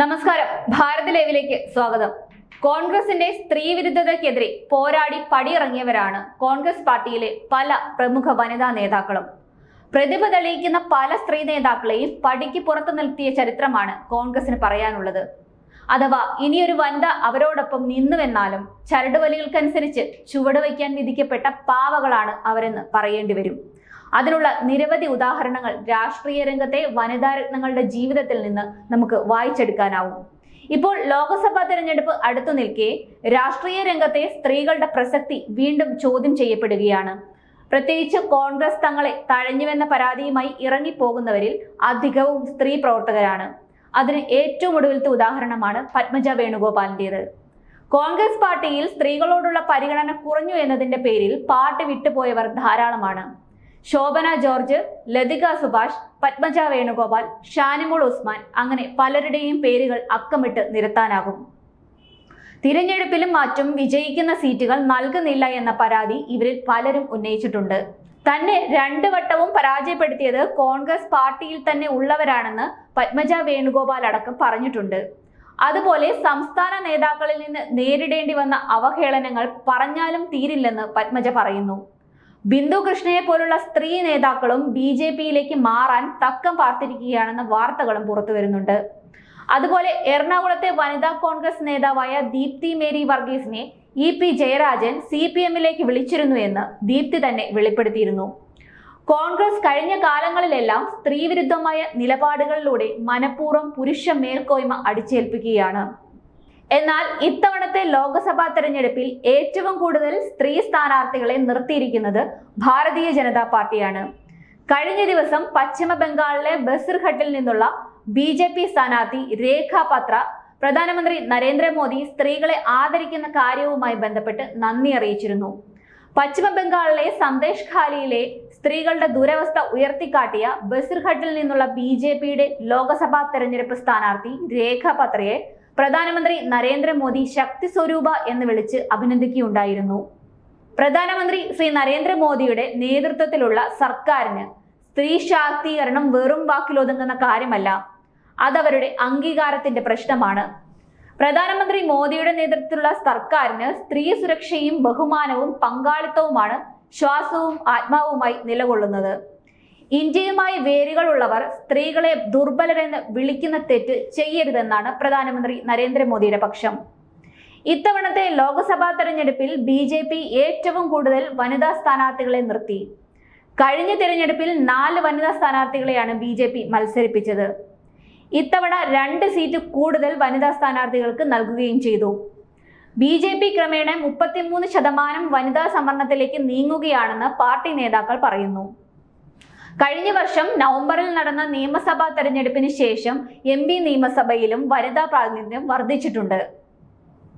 നമസ്കാരം. ഭാരത് ലൈവിലേക്ക് സ്വാഗതം. കോൺഗ്രസിന്റെ സ്ത്രീവിരുദ്ധതയ്ക്കെതിരെ പോരാടി പടിയിറങ്ങിയവരാണ് കോൺഗ്രസ് പാർട്ടിയിലെ പല പ്രമുഖ വനിതാ നേതാക്കളും. പ്രതിഭ തെളിയിക്കുന്ന പല സ്ത്രീ നേതാക്കളെയും പടിക്ക് പുറത്തു നിർത്തിയ ചരിത്രമാണ് കോൺഗ്രസിന് പറയാനുള്ളത്. അഥവാ ഇനിയൊരു വനിത അവരോടൊപ്പം നിന്നുവെന്നാലും ചരടുവലികൾക്കനുസരിച്ച് ചുവടുവയ്ക്കാൻ വിധിക്കപ്പെട്ട പാവകളാണ് അവരെന്ന് പറയേണ്ടി വരും. അതിനുള്ള നിരവധി ഉദാഹരണങ്ങൾ രാഷ്ട്രീയ രംഗത്തെ വനിതാ രത്നങ്ങളുടെ ജീവിതത്തിൽ നിന്ന് നമുക്ക് വായിച്ചെടുക്കാനാവും. ഇപ്പോൾ ലോക്സഭാ തെരഞ്ഞെടുപ്പ് അടുത്തു നിൽക്കെ രാഷ്ട്രീയ രംഗത്തെ സ്ത്രീകളുടെ പ്രസക്തി വീണ്ടും ചോദ്യം ചെയ്യപ്പെടുകയാണ്. പ്രത്യേകിച്ച് കോൺഗ്രസ് തങ്ങളെ തഴഞ്ഞുവെന്ന പരാതിയുമായി ഇറങ്ങിപ്പോകുന്നവരിൽ അധികവും സ്ത്രീ പ്രവർത്തകരാണ്. അതിന് ഏറ്റവും ഒടുവിലത്തെ ഉദാഹരണമാണ് പത്മജ വേണുഗോപാലിന്റെത് കോൺഗ്രസ് പാർട്ടിയിൽ സ്ത്രീകളോടുള്ള പരിഗണന കുറഞ്ഞു എന്നതിന്റെ പേരിൽ പാർട്ടി വിട്ടുപോയവർ ധാരാളമാണ്. ശോഭന ജോർജ് ലതിക സുഭാഷ് പത്മജ വേണുഗോപാൽ ഷാനിമോൾ ഉസ്മാൻ അങ്ങനെ പലരുടെയും പേരുകൾ അക്കമിട്ട് നിരത്താനാകും. തിരഞ്ഞെടുപ്പിലും മറ്റും വിജയിക്കുന്ന സീറ്റുകൾ നൽകുന്നില്ല എന്ന പരാതി ഇവരിൽ പലരും ഉന്നയിച്ചിട്ടുണ്ട്. തന്നെ രണ്ടു വട്ടവും പരാജയപ്പെടുത്തിയത് കോൺഗ്രസ് പാർട്ടിയിൽ തന്നെ ഉള്ളവരാണെന്ന് പത്മജ വേണുഗോപാൽ അടക്കം പറഞ്ഞിട്ടുണ്ട്. അതുപോലെ സംസ്ഥാന നേതാക്കളിൽ നിന്ന് നേരിടേണ്ടി വന്ന അവഹേളനങ്ങൾ പറഞ്ഞാലും തീരില്ലെന്ന് പത്മജ പറയുന്നു. ബിന്ദു കൃഷ്ണയെ പോലുള്ള സ്ത്രീ നേതാക്കളും ബി ജെ പിയിലേക്ക് മാറാൻ തക്കം പാർത്തിരിക്കുകയാണെന്ന വാർത്തകളും പുറത്തു വരുന്നുണ്ട്. അതുപോലെ എറണാകുളത്തെ വനിതാ കോൺഗ്രസ് നേതാവായ Deepthi Mary വർഗീസിനെ E P Jayarajan C P എമ്മിലേക്ക് വിളിച്ചിരുന്നു എന്ന് ദീപ്തി തന്നെ വെളിപ്പെടുത്തിയിരുന്നു. കോൺഗ്രസ് കഴിഞ്ഞ കാലങ്ങളിലെല്ലാം സ്ത്രീവിരുദ്ധമായ നിലപാടുകളിലൂടെ മനഃപൂർവം പുരുഷ മേൽക്കോയ്മ അടിച്ചേൽപ്പിക്കുകയാണ്. എന്നാൽ ഇത്തവണത്തെ ലോക്സഭാ തെരഞ്ഞെടുപ്പിൽ ഏറ്റവും കൂടുതൽ സ്ത്രീ സ്ഥാനാർത്ഥികളെ നിർത്തിയിരിക്കുന്നത് ഭാരതീയ ജനതാ പാർട്ടിയാണ്. കഴിഞ്ഞ ദിവസം പശ്ചിമ ബംഗാളിലെ ബസിർഘട്ടിൽ നിന്നുള്ള ബി ജെ പി സ്ഥാനാർത്ഥി രേഖ പത്ര പ്രധാനമന്ത്രി നരേന്ദ്രമോദി സ്ത്രീകളെ ആദരിക്കുന്ന കാര്യവുമായി ബന്ധപ്പെട്ട് നന്ദി അറിയിച്ചിരുന്നു. പശ്ചിമ ബംഗാളിലെ സന്ദേശ് ഖാലിയിലെ സ്ത്രീകളുടെ ദുരവസ്ഥ ഉയർത്തിക്കാട്ടിയ ബസിർഘട്ടിൽ നിന്നുള്ള ബി ജെ പിയുടെ ലോക്സഭാ തെരഞ്ഞെടുപ്പ് സ്ഥാനാർത്ഥി രേഖ പത്രയെ പ്രധാനമന്ത്രി നരേന്ദ്രമോദി ശക്തി സ്വരൂപ എന്ന് വിളിച്ച് അഭിനന്ദിക്കുകയുണ്ടായിരുന്നു. പ്രധാനമന്ത്രി ശ്രീ നരേന്ദ്രമോദിയുടെ നേതൃത്വത്തിലുള്ള സർക്കാരിന് സ്ത്രീ ശാക്തീകരണം വെറും വാക്കിലൊതുങ്ങുന്ന കാര്യമല്ല. അതവരുടെ അംഗീകാരത്തിന്റെ പ്രശ്നമാണ്. പ്രധാനമന്ത്രി മോദിയുടെ നേതൃത്വത്തിലുള്ള സർക്കാരിന് സ്ത്രീ സുരക്ഷയും ബഹുമാനവും പങ്കാളിത്തവുമാണ് ശ്വാസവും ആത്മാവുമായി നിലകൊള്ളുന്നത്. ഇന്ത്യയുമായി വേരുകളുള്ളവർ സ്ത്രീകളെ ദുർബലരെന്ന് വിളിക്കുന്ന തെറ്റ് ചെയ്യരുതെന്നാണ് പ്രധാനമന്ത്രി നരേന്ദ്രമോദിയുടെ പക്ഷം. ഇത്തവണത്തെ ലോക്സഭാ തെരഞ്ഞെടുപ്പിൽ ബി ജെ പി ഏറ്റവും കൂടുതൽ വനിതാ സ്ഥാനാർത്ഥികളെ നിർത്തി. കഴിഞ്ഞ തിരഞ്ഞെടുപ്പിൽ നാല് വനിതാ സ്ഥാനാർത്ഥികളെയാണ് ബി ജെ പി മത്സരിപ്പിച്ചത്. ഇത്തവണ രണ്ട് സീറ്റ് കൂടുതൽ വനിതാ സ്ഥാനാർത്ഥികൾക്ക് നൽകുകയും ചെയ്തു. ബി ജെ പി ക്രമേണ മുപ്പത്തിമൂന്ന് ശതമാനം വനിതാ സംവരണത്തിലേക്ക് നീങ്ങുകയാണെന്ന് പാർട്ടി നേതാക്കൾ പറയുന്നു. കഴിഞ്ഞ വർഷം നവംബറിൽ നടന്ന നിയമസഭാ തെരഞ്ഞെടുപ്പിന് ശേഷം എം നിയമസഭയിലും വനിതാ പ്രാതിനിധ്യം വർദ്ധിച്ചിട്ടുണ്ട്.